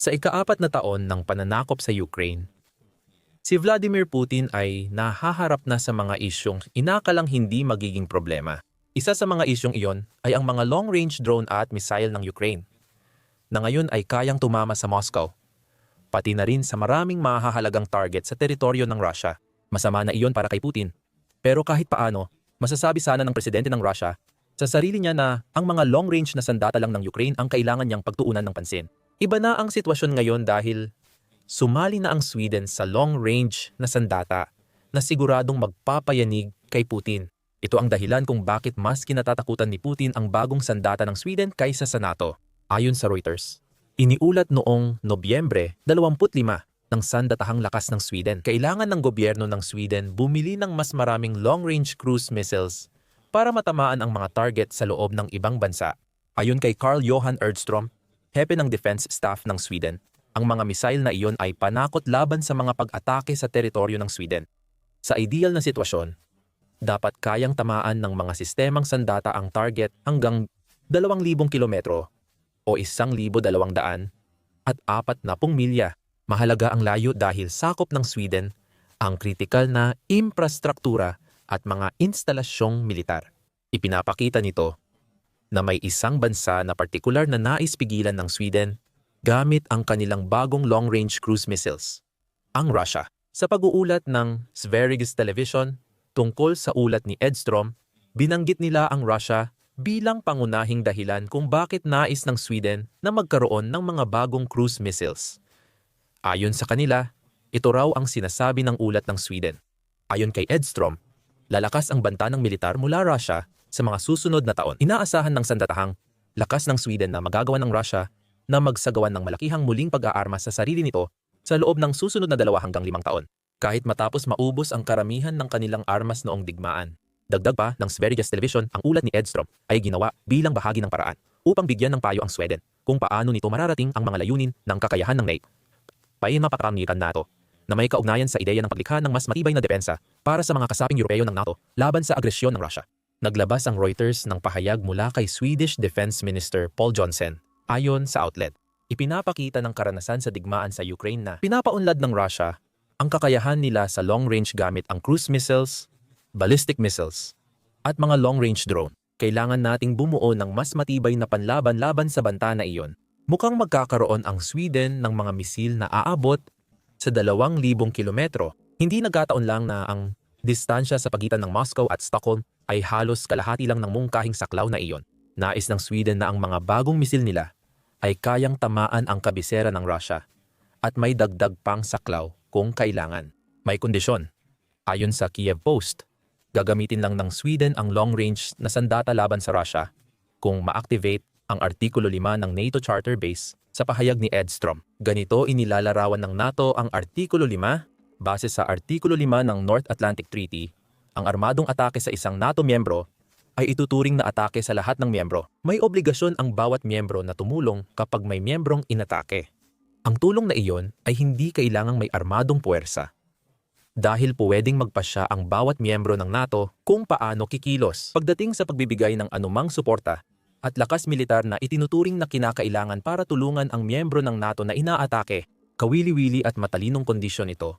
Sa ikaapat na taon ng pananakop sa Ukraine, si Vladimir Putin ay nahaharap na sa mga isyong inakalang hindi magiging problema. Isa sa mga isyong iyon ay ang mga long-range drone at missile ng Ukraine, na ngayon ay kayang tumama sa Moscow, pati na rin sa maraming mahahalagang target sa teritoryo ng Russia. Masama na iyon para kay Putin. Pero kahit paano, masasabi sana ng presidente ng Russia sa sarili niya na ang mga long-range na sandata lang ng Ukraine ang kailangan niyang pagtuunan ng pansin. Iba na ang sitwasyon ngayon dahil sumali na ang Sweden sa long-range na sandata na siguradong magpapayanig kay Putin. Ito ang dahilan kung bakit mas kinatatakutan ni Putin ang bagong sandata ng Sweden kaysa sa NATO. Ayon sa Reuters, iniulat noong Nobyembre 25 ng sandatahang lakas ng Sweden. Kailangan ng gobyerno ng Sweden bumili ng mas maraming long-range cruise missiles para matamaan ang mga target sa loob ng ibang bansa. Ayon kay Carl Johan Erdstrom, hepe ng defense staff ng Sweden, ang mga missile na iyon ay panakot laban sa mga pag-atake sa teritoryo ng Sweden. Sa ideal na sitwasyon, dapat kayang tamaan ng mga sistemang sandata ang target hanggang 2,000 kilometro o 1,200 at 40 milya. Mahalaga ang layo dahil sakop ng Sweden ang kritikal na infrastruktura at mga instalasyong militar. Ipinapakita nito na may isang bansa na partikular na nais pigilan ng Sweden gamit ang kanilang bagong long-range cruise missiles, ang Russia. Sa pag-uulat ng Sveriges Television tungkol sa ulat ni Edstrom, binanggit nila ang Russia bilang pangunahing dahilan kung bakit nais ng Sweden na magkaroon ng mga bagong cruise missiles. Ayon sa kanila, ito raw ang sinasabi ng ulat ng Sweden. Ayon kay Edstrom, lalakas ang banta ng militar mula Russia sa mga susunod na taon. Inaasahan ng sandatahang lakas ng Sweden na magagawa ng Russia na magsagawan ng malakihang muling pag-aarma sa sarili nito sa loob ng susunod na dalawa hanggang limang taon. Kahit matapos maubos ang karamihan ng kanilang armas noong digmaan. Dagdag pa ng Sveriges Television, ang ulat ni Edstrom ay ginawa bilang bahagi ng paraan upang bigyan ng payo ang Sweden kung paano nito mararating ang mga layunin ng kakayahan ng NATO. Payin mapakamikan NATO na may kaugnayan sa ideya ng paglikha ng mas matibay na depensa para sa mga kasaping Europeo ng NATO laban sa agresyon ng Russia. Naglabas ang Reuters ng pahayag mula kay Swedish Defense Minister Paul Johnson ayon sa outlet. Ipinapakita ng karanasan sa digmaan sa Ukraine na pinapaunlad ng Russia ang kakayahan nila sa long-range gamit ang cruise missiles, ballistic missiles, at mga long-range drone. Kailangan nating bumuo ng mas matibay na panlaban laban sa banta na iyon. Mukhang magkakaroon ang Sweden ng mga misil na aabot sa 2,000 kilometro. Hindi nagkataon lang na ang distansya sa pagitan ng Moscow at Stockholm ay halos kalahati lang ng mungkahing saklaw na iyon. Nais ng Sweden na ang mga bagong misil nila ay kayang tamaan ang kabisera ng Russia at may dagdag pang saklaw kung kailangan. May kondisyon. Ayon sa Kiev Post, gagamitin lang ng Sweden ang long-range na sandata laban sa Russia kung ma-activate ang Artikulo 5 ng NATO Charter Base sa pahayag ni Edstrom. Ganito inilalarawan ng NATO ang Artikulo 5 base sa Artikulo 5 ng North Atlantic Treaty. Ang armadong atake sa isang NATO miyembro ay ituturing na atake sa lahat ng miyembro. May obligasyon ang bawat miyembro na tumulong kapag may miyembrong inatake. Ang tulong na iyon ay hindi kailangang may armadong puwersa. Dahil pwedeng magpasya ang bawat miyembro ng NATO kung paano kikilos pagdating sa pagbibigay ng anumang suporta at lakas militar na itinuturing na kinakailangan para tulungan ang miyembro ng NATO na inaatake, kawili-wili at matalinong kondisyon ito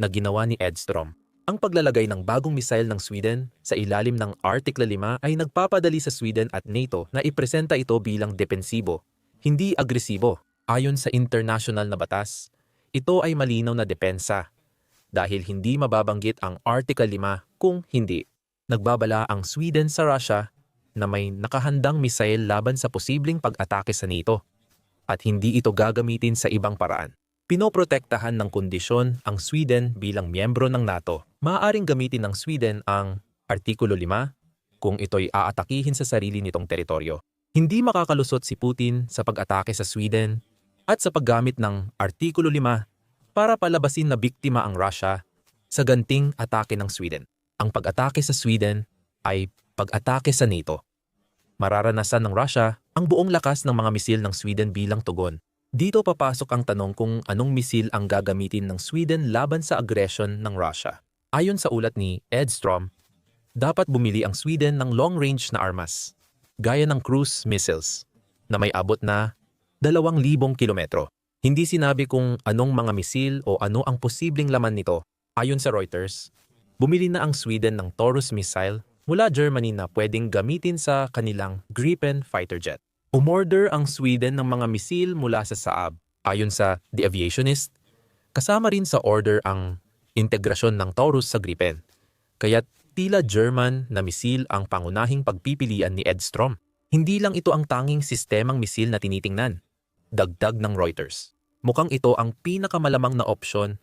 na ginawa ni Edstrom. Ang paglalagay ng bagong missile ng Sweden sa ilalim ng Article 5 ay nagpapadali sa Sweden at NATO na ipresenta ito bilang depensibo, hindi agresibo. Ayon sa international na batas, ito ay malinaw na depensa dahil hindi mababanggit ang Article 5 kung hindi. Nagbabala ang Sweden sa Russia na may nakahandang missile laban sa posibleng pag-atake sa NATO at hindi ito gagamitin sa ibang paraan. Pinoprotektahan ng kondisyon ang Sweden bilang miyembro ng NATO. Maaaring gamitin ng Sweden ang Artikulo 5 kung ito'y aatakihin sa sarili nitong teritoryo. Hindi makakalusot si Putin sa pag-atake sa Sweden at sa paggamit ng Artikulo 5 para palabasin na biktima ang Russia sa ganting atake ng Sweden. Ang pag-atake sa Sweden ay pag-atake sa NATO. Mararanasan ng Russia ang buong lakas ng mga misil ng Sweden bilang tugon. Dito papasok ang tanong kung anong misil ang gagamitin ng Sweden laban sa aggression ng Russia. Ayon sa ulat ni Edstrom, dapat bumili ang Sweden ng long-range na armas, gaya ng cruise missiles, na may abot na 2,000 kilometro. Hindi sinabi kung anong mga misil o ano ang posibleng laman nito. Ayon sa Reuters, bumili na ang Sweden ng Taurus missile mula Germany na pwedeng gamitin sa kanilang Gripen fighter jet. Umorder ang Sweden ng mga misil mula sa Saab. Ayon sa The Aviationist, kasama rin sa order ang integrasyon ng Taurus sa Gripen. Kaya't tila German na misil ang pangunahing pagpipilian ni Edstrom. Hindi lang ito ang tanging sistemang misil na tinitingnan. Dagdag ng Reuters. Mukhang ito ang pinakamalamang na opsyon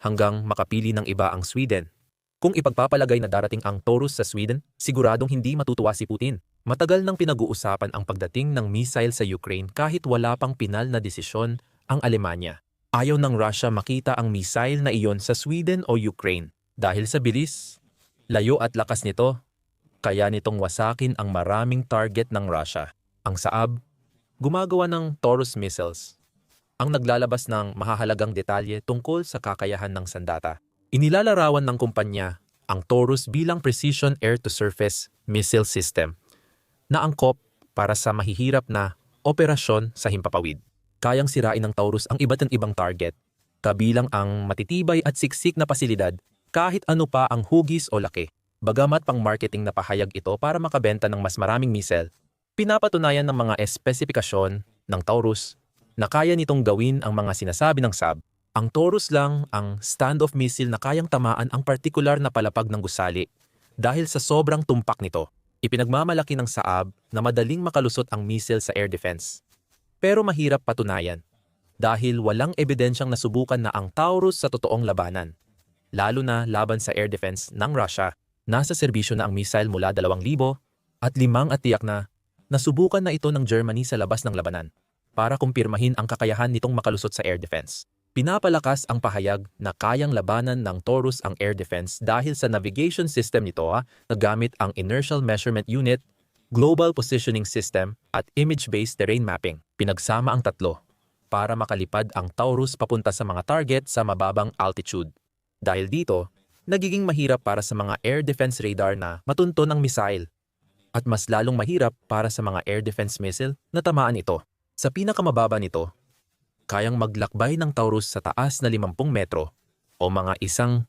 hanggang makapili ng iba ang Sweden. Kung ipagpapalagay na darating ang Taurus sa Sweden, siguradong hindi matutuwa si Putin. Matagal nang pinag-uusapan ang pagdating ng missile sa Ukraine kahit wala pang pinal na desisyon ang Alemanya. Ayaw ng Russia makita ang missile na iyon sa Sweden o Ukraine dahil sa bilis, layo at lakas nito, kaya nitong wasakin ang maraming target ng Russia. Ang Saab, gumagawa ng Taurus missiles, ang naglalabas ng mahahalagang detalye tungkol sa kakayahan ng sandata. Inilalarawan ng kumpanya ang Taurus bilang Precision Air-to-Surface Missile System na angkop para sa mahihirap na operasyon sa himpapawid. Kayang sirain ng Taurus ang iba't ibang target, kabilang ang matitibay at siksik na pasilidad kahit ano pa ang hugis o laki. Bagamat pang marketing na pahayag ito para makabenta ng mas maraming missile, pinapatunayan ng mga espesipikasyon ng Taurus na kaya nitong gawin ang mga sinasabi ng SAB. Ang Taurus lang ang standoff missile na kayang tamaan ang partikular na palapag ng gusali dahil sa sobrang tumpak nito. Ipinagmamalaki ng Saab na madaling makalusot ang missile sa air defense. Pero mahirap patunayan dahil walang ebidensyang nasubukan na ang Taurus sa totoong labanan, lalo na laban sa air defense ng Russia. Nasa serbisyo na ang missile mula 2,000 at limang at tiyak na nasubukan na ito ng Germany sa labas ng labanan para kumpirmahin ang kakayahan nitong makalusot sa air defense. Pinapalakas ang pahayag na kayang labanan ng Taurus ang air defense dahil sa navigation system nito ha, na gamit ang Inertial Measurement Unit, Global Positioning System at Image-Based Terrain Mapping. Pinagsama ang tatlo para makalipad ang Taurus papunta sa mga target sa mababang altitude. Dahil dito, nagiging mahirap para sa mga air defense radar na matunto ng missile at mas lalong mahirap para sa mga air defense missile na tamaan ito. Sa pinakamababa nito, kayang maglakbay ng Taurus sa taas na 50 metro o mga isang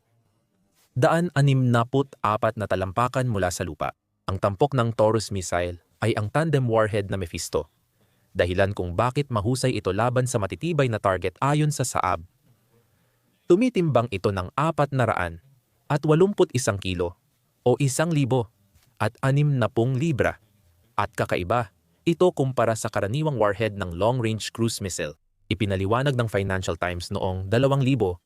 daan anim naput apat na talampakan mula sa lupa. Ang tampok ng Taurus missile ay ang tandem warhead na Mephisto, dahilan kung bakit mahusay ito laban sa matitibay na target ayon sa Saab. Tumitimbang ito ng apat na raan at 81 kilo o isang libo at anim na pung libra. At kakaiba, ito kumpara sa karaniwang warhead ng long-range cruise missile. Ipinaliwanag ng Financial Times noong 2000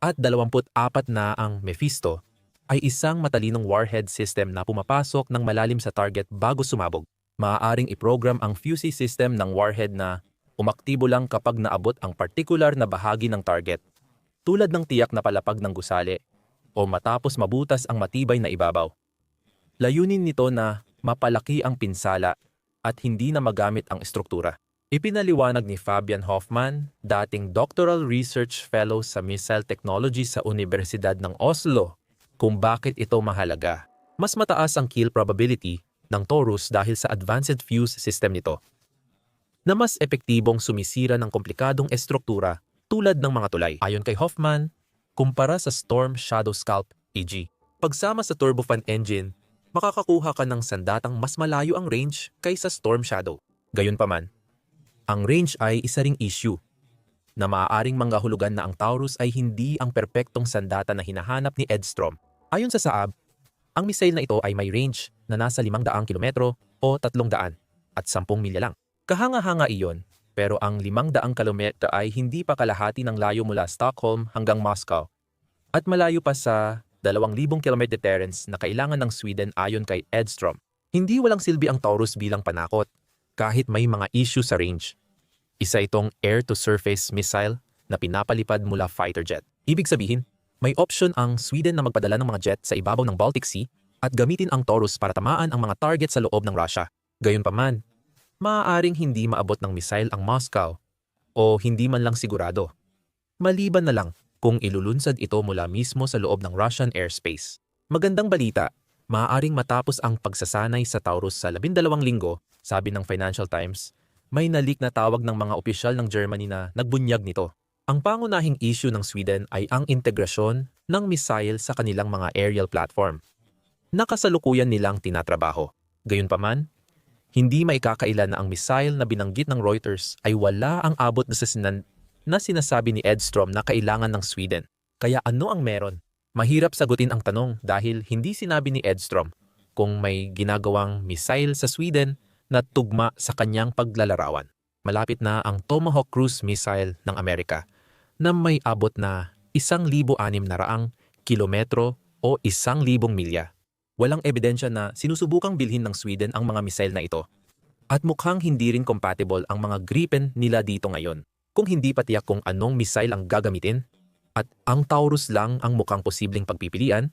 at 24 na ang Mephisto ay isang matalinong warhead system na pumapasok ng malalim sa target bago sumabog. Maaaring iprogram ang fusee system ng warhead na umaktibo lang kapag naabot ang particular na bahagi ng target, tulad ng tiyak na palapag ng gusali o matapos mabutas ang matibay na ibabaw. Layunin nito na mapalaki ang pinsala at hindi na magamit ang estruktura. Ipinaliwanag ni Fabian Hoffman, dating Doctoral Research Fellow sa Missile Technology sa Universidad ng Oslo, kung bakit ito mahalaga. Mas mataas ang kill probability ng Taurus dahil sa advanced fuse system nito, na mas epektibong sumisira ng komplikadong estruktura tulad ng mga tulay. Ayon kay Hoffman, kumpara sa Storm Shadow Scalp AG, pagsama sa turbofan engine makakakuha ka ng sandatang mas malayo ang range kaysa Storm Shadow. Gayunpaman, ang range ay isa ring issue na maaaring manggahulugan na ang Taurus ay hindi ang perpektong sandata na hinahanap ni Edstrom. Ayon sa Saab, ang missile na ito ay may range na nasa 500 kilometro o 300 at 10 milya lang. Kahanga-hanga iyon, pero ang 500 kilometro ay hindi pa kalahati ng layo mula Stockholm hanggang Moscow at malayo pa sa 2,000 km deterrence na kailangan ng Sweden ayon kay Edstrom. Hindi walang silbi ang Taurus bilang panakot kahit may mga issue sa range. Isa itong air-to-surface missile na pinapalipad mula fighter jet. Ibig sabihin, may option ang Sweden na magpadala ng mga jet sa ibabaw ng Baltic Sea at gamitin ang Taurus para tamaan ang mga target sa loob ng Russia. Gayunpaman, maaaring hindi maabot ng missile ang Moscow o hindi man lang sigurado. Maliban na lang kung ilulunsad ito mula mismo sa loob ng Russian airspace. Magandang balita, maaaring matapos ang pagsasanay sa Taurus sa labindalawang linggo, sabi ng Financial Times, may nalik na tawag ng mga opisyal ng Germany na nagbunyag nito. Ang pangunahing issue ng Sweden ay ang integrasyon ng missile sa kanilang mga aerial platform. Nakasalukuyan nilang tinatrabaho. Gayunpaman, hindi maikakaila na ang missile na binanggit ng Reuters ay wala ang abot na, sasinan, na sinasabi ni Edstrom na kailangan ng Sweden. Kaya ano ang meron? Mahirap sagutin ang tanong dahil hindi sinabi ni Edstrom kung may ginagawang missile sa Sweden na tugma sa kanyang paglalarawan. Malapit na ang Tomahawk cruise missile ng Amerika na may abot na 1,600 kilometro o 1,000 milya. Walang ebidensya na sinusubukang bilhin ng Sweden ang mga missile na ito. At mukhang hindi rin compatible ang mga Gripen nila dito ngayon. Kung hindi pa tiyak kung anong missile ang gagamitin, at ang Taurus lang ang mukhang posibleng pagpipilian,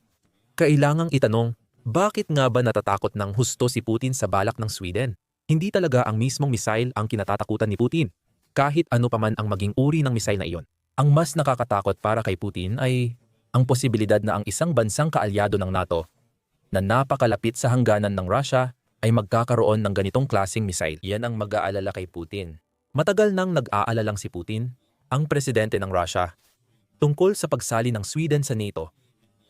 kailangang itanong, bakit nga ba natatakot ng husto si Putin sa balak ng Sweden? Hindi talaga ang mismong missile ang kinatatakutan ni Putin, kahit ano paman ang maging uri ng missile na iyon. Ang mas nakakatakot para kay Putin ay ang posibilidad na ang isang bansang kaalyado ng NATO na napakalapit sa hangganan ng Russia ay magkakaroon ng ganitong klasing missile. Yan ang mag-aalala kay Putin. Matagal nang nag-aalalang si Putin, ang presidente ng Russia, tungkol sa pagsali ng Sweden sa NATO.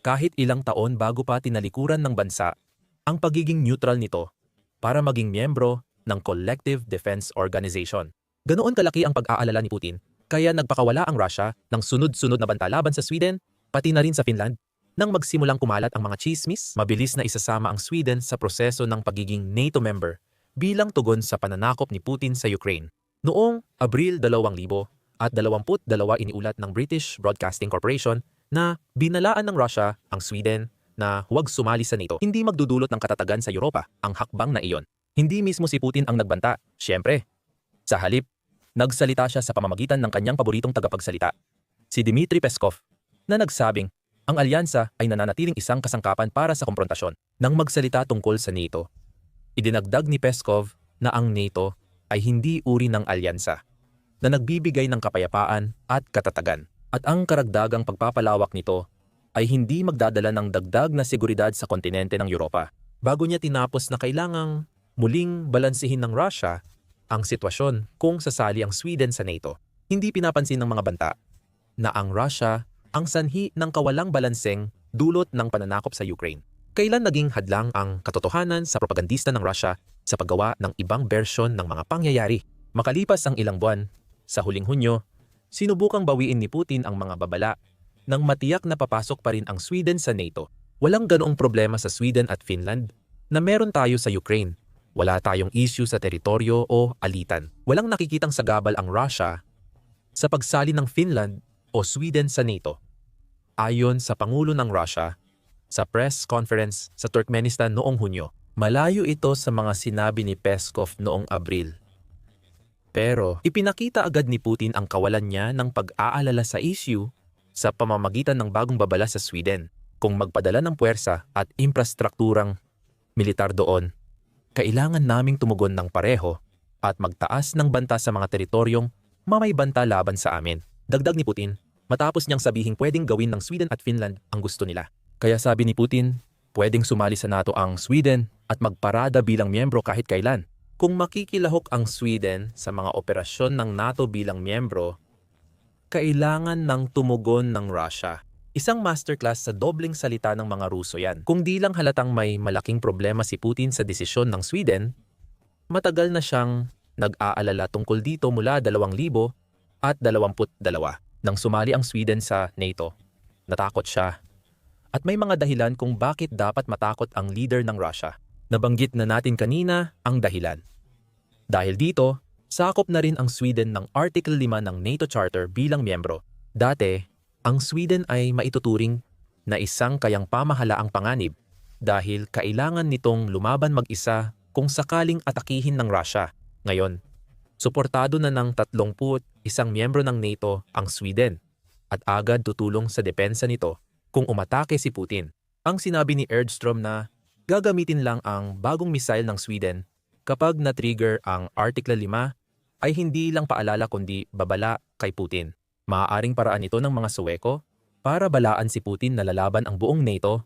Kahit ilang taon bago pa tinalikuran ng bansa ang pagiging neutral nito para maging miyembro ng Collective Defense Organization. Ganoon kalaki ang pag-aalala ni Putin kaya nagpakawala ang Russia ng sunod-sunod na bantalaban sa Sweden pati na rin sa Finland. Nang magsimulang kumalat ang mga chismis, mabilis na isasama ang Sweden sa proseso ng pagiging NATO member bilang tugon sa pananakop ni Putin sa Ukraine. Noong Abril 2000 at 22 iniulat ng British Broadcasting Corporation na binalaan ng Russia ang Sweden na huwag sumali sa NATO. Hindi magdudulot ng katatagan sa Europa ang hakbang na iyon. Hindi mismo si Putin ang nagbanta, syempre. Sa halip, nagsalita siya sa pamamagitan ng kanyang paboritong tagapagsalita, si Dmitry Peskov, na nagsabing ang alyansa ay nananatiling isang kasangkapan para sa komprontasyon. Nang magsalita tungkol sa NATO, idinagdag ni Peskov na ang NATO ay hindi uri ng alyansa na nagbibigay ng kapayapaan at katatagan. At ang karagdagang pagpapalawak nito ay hindi magdadala ng dagdag na seguridad sa kontinente ng Europa. Bago niya tinapos na kailangang muling balansihin ng Russia ang sitwasyon kung sasali ang Sweden sa NATO. Hindi pinapansin ng mga banta na ang Russia ang sanhi ng kawalang balanseng dulot ng pananakop sa Ukraine. Kailan naging hadlang ang katotohanan sa propagandista ng Russia sa paggawa ng ibang bersyon ng mga pangyayari? Makalipas ang ilang buwan, sa huling Hunyo, sinubukang bawiin ni Putin ang mga babala nang matiyak na papasok pa rin ang Sweden sa NATO. Walang ganoong problema sa Sweden at Finland na meron tayo sa Ukraine. Wala tayong issue sa teritoryo o alitan. Walang nakikitang sagabal ang Russia sa pagsali ng Finland o Sweden sa NATO ayon sa Pangulo ng Russia sa press conference sa Turkmenistan noong Hunyo. Malayo ito sa mga sinabi ni Peskov noong Abril. Pero ipinakita agad ni Putin ang kawalan niya ng pag-aalala sa issue sa pamamagitan ng bagong babala sa Sweden. Kung magpadala ng puwersa at infrastrukturang militar doon, kailangan naming tumugon ng pareho at magtaas ng banta sa mga teritoryong mamay banta laban sa amin. Dagdag ni Putin, matapos niyang sabihing pwedeng gawin ng Sweden at Finland ang gusto nila. Kaya sabi ni Putin, pwedeng sumali sa NATO ang Sweden at magparada bilang miyembro kahit kailan. Kung makikilahok ang Sweden sa mga operasyon ng NATO bilang miyembro, kailangan ng tumugon ng Russia. Isang masterclass sa dobling salita ng mga Ruso yan. Kung di lang halatang may malaking problema si Putin sa desisyon ng Sweden, matagal na siyang nag-aalala tungkol dito mula 2000 at 22 nang sumali ang Sweden sa NATO. Natakot siya. At may mga dahilan kung bakit dapat matakot ang leader ng Russia. Nabanggit na natin kanina ang dahilan. Dahil dito, sakop na rin ang Sweden ng Article 5 ng NATO Charter bilang miyembro. Dati, ang Sweden ay maituturing na isang kayang pamahalaang panganib dahil kailangan nitong lumaban mag-isa kung sakaling atakihin ng Russia. Ngayon, Suportado na ng 30 isang miyembro ng NATO ang Sweden at agad tutulong sa depensa nito kung umatake si Putin. Ang sinabi ni Erdstrom na gagamitin lang ang bagong missile ng Sweden kapag na-trigger ang Article 5 ay hindi lang paalala kundi babala kay Putin. Maaaring paraan ito ng mga Suweko para balaan si Putin na lalaban ang buong NATO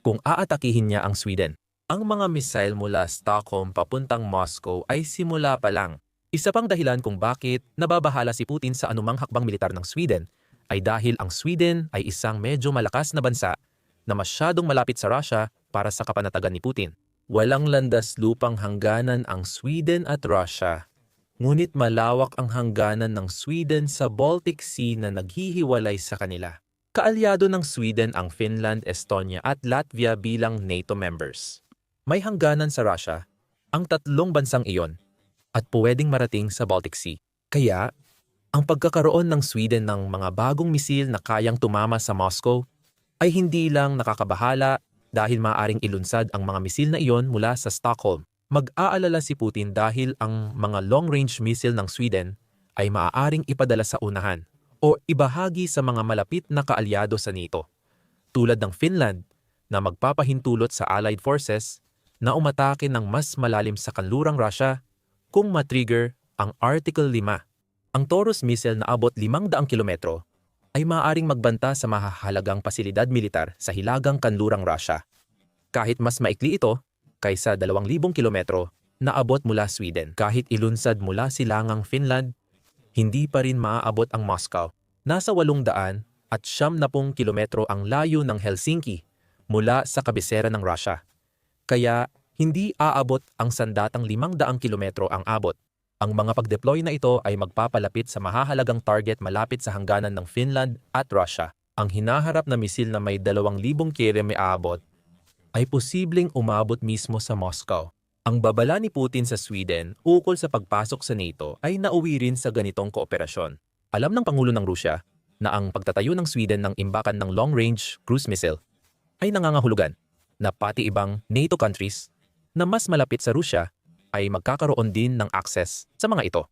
kung aatakihin niya ang Sweden. Ang mga missile mula Stockholm papuntang Moscow ay simula pa lang Isa pang dahilan kung bakit nababahala si Putin sa anumang hakbang militar ng Sweden ay dahil ang Sweden ay isang medyo malakas na bansa na masyadong malapit sa Russia para sa kapanatagan ni Putin. Walang landas lupang hangganan ang Sweden at Russia. Ngunit malawak ang hangganan ng Sweden sa Baltic Sea na naghihiwalay sa kanila. Kaalyado ng Sweden ang Finland, Estonia at Latvia bilang NATO members. May hangganan sa Russia ang tatlong bansang iyon at pwedeng marating sa Baltic Sea. Kaya, ang pagkakaroon ng Sweden ng mga bagong misil na kayang tumama sa Moscow ay hindi lang nakakabahala dahil maaring ilunsad ang mga misil na iyon mula sa Stockholm. Mag-aalala si Putin dahil ang mga long-range missile ng Sweden ay maaaring ipadala sa unahan o ibahagi sa mga malapit na kaalyado sa NATO, tulad ng Finland na magpapahintulot sa Allied Forces na umatake ng mas malalim sa kanlurang Russia kung matrigger ang Article 5. Ang Taurus missile na abot 500 kilometro ay maaaring magbanta sa mahahalagang pasilidad militar sa hilagang kanlurang Russia. Kahit mas maikli ito kaysa 2,000 kilometro na abot mula Sweden. Kahit ilunsad mula silangang Finland, hindi pa rin maaabot ang Moscow. Nasa 800 at 70 kilometro ang layo ng Helsinki mula sa kabisera ng Russia. Kaya hindi aabot ang sandatang 500 kilometro ang abot. Ang mga pag-deploy na ito ay magpapalapit sa mahahalagang target malapit sa hangganan ng Finland at Russia. Ang hinaharap na misil na may 2,000 km aabot ay posibleng umabot mismo sa Moscow. Ang babala ni Putin sa Sweden ukol sa pagpasok sa NATO ay nauwi rin sa ganitong kooperasyon. Alam ng Pangulo ng Rusya na ang pagtatayo ng Sweden ng imbakan ng long-range cruise missile ay nangangahulugan na pati ibang NATO countries na mas malapit sa Rusya ay magkakaroon din ng access sa mga ito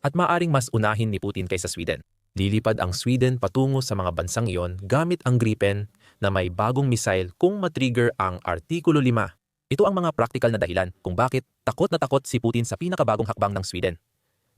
at maaring mas unahin ni Putin kaysa Sweden. Lilipad ang Sweden patungo sa mga bansang iyon gamit ang Gripen na may bagong missile kung matrigger ang Artikulo 5. Ito ang mga praktikal na dahilan kung bakit takot na takot si Putin sa pinakabagong hakbang ng Sweden.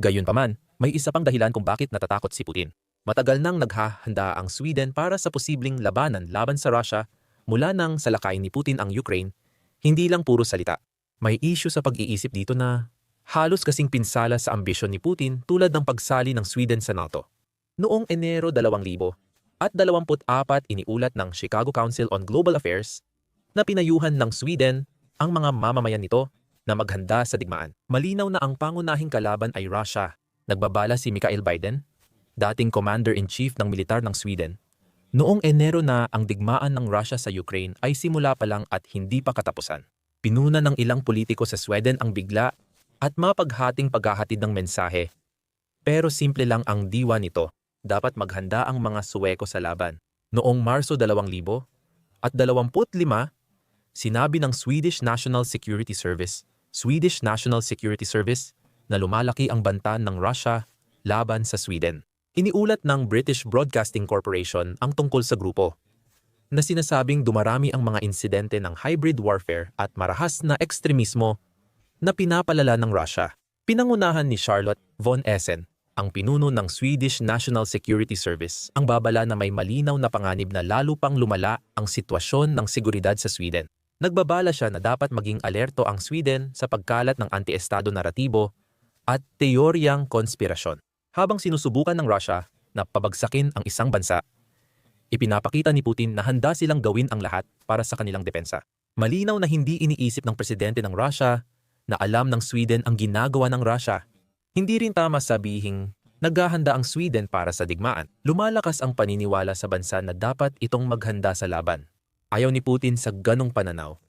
Gayunpaman, may isa pang dahilan kung bakit natatakot si Putin. Matagal nang naghahanda ang Sweden para sa posibleng labanan laban sa Russia mula nang salakay ni Putin ang Ukraine, hindi lang puro salita may issue sa pag-iisip dito na halos kasing pinsala sa ambisyon ni Putin tulad ng pagsali ng Sweden sa NATO. Noong Enero 2000 at 24 iniulat ng Chicago Council on Global Affairs na pinayuhan ng Sweden ang mga mamamayan nito na maghanda sa digmaan. Malinaw na ang pangunahing kalaban ay Russia. Nagbabala si Mikael Biden, dating Commander-in-Chief ng militar ng Sweden. Noong Enero na ang digmaan ng Russia sa Ukraine ay simula pa lang at hindi pa katapusan. Pinuna ng ilang politiko sa Sweden ang bigla at mapaghating paghahatid ng mensahe. Pero simple lang ang diwa nito. Dapat maghanda ang mga Suweko sa laban. Noong Marso 2000 at 25, sinabi ng Swedish National Security Service, Swedish National Security Service, na lumalaki ang bantan ng Russia laban sa Sweden. Iniulat ng British Broadcasting Corporation ang tungkol sa grupo na sinasabing dumarami ang mga insidente ng hybrid warfare at marahas na ekstremismo na pinapalala ng Russia. Pinangunahan ni Charlotte von Essen, ang pinuno ng Swedish National Security Service, ang babala na may malinaw na panganib na lalo pang lumala ang sitwasyon ng seguridad sa Sweden. Nagbabala siya na dapat maging alerto ang Sweden sa pagkalat ng anti-estado naratibo at teoryang konspirasyon. Habang sinusubukan ng Russia na pabagsakin ang isang bansa, Ipinapakita ni Putin na handa silang gawin ang lahat para sa kanilang depensa. Malinaw na hindi iniisip ng presidente ng Russia na alam ng Sweden ang ginagawa ng Russia. Hindi rin tama sabihing naghahanda ang Sweden para sa digmaan. Lumalakas ang paniniwala sa bansa na dapat itong maghanda sa laban. Ayaw ni Putin sa ganong pananaw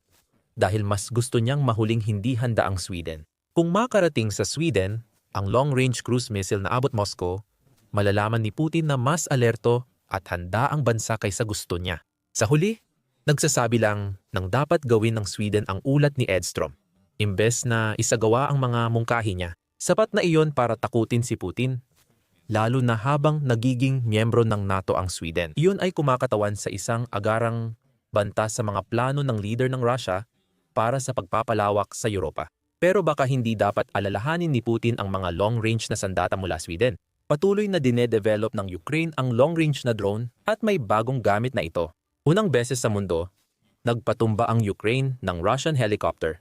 dahil mas gusto niyang mahuling hindi handa ang Sweden. Kung makarating sa Sweden ang long-range cruise missile na abot Moscow, malalaman ni Putin na mas alerto at handa ang bansa kaysa gusto niya. Sa huli, nagsasabi lang ng dapat gawin ng Sweden ang ulat ni Edstrom. Imbes na isagawa ang mga mungkahi niya, sapat na iyon para takutin si Putin. Lalo na habang nagiging miyembro ng NATO ang Sweden. Iyon ay kumakatawan sa isang agarang banta sa mga plano ng leader ng Russia para sa pagpapalawak sa Europa. Pero baka hindi dapat alalahanin ni Putin ang mga long-range na sandata mula Sweden. Patuloy na dinedevelop ng Ukraine ang long-range na drone at may bagong gamit na ito. Unang beses sa mundo, nagpatumba ang Ukraine ng Russian helicopter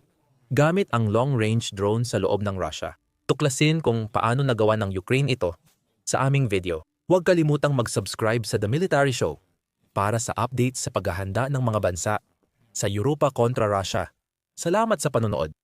gamit ang long-range drone sa loob ng Russia. Tuklasin kung paano nagawa ng Ukraine ito sa aming video. Huwag kalimutang mag-subscribe sa The Military Show para sa updates sa paghahanda ng mga bansa sa Europa kontra Russia. Salamat sa panonood.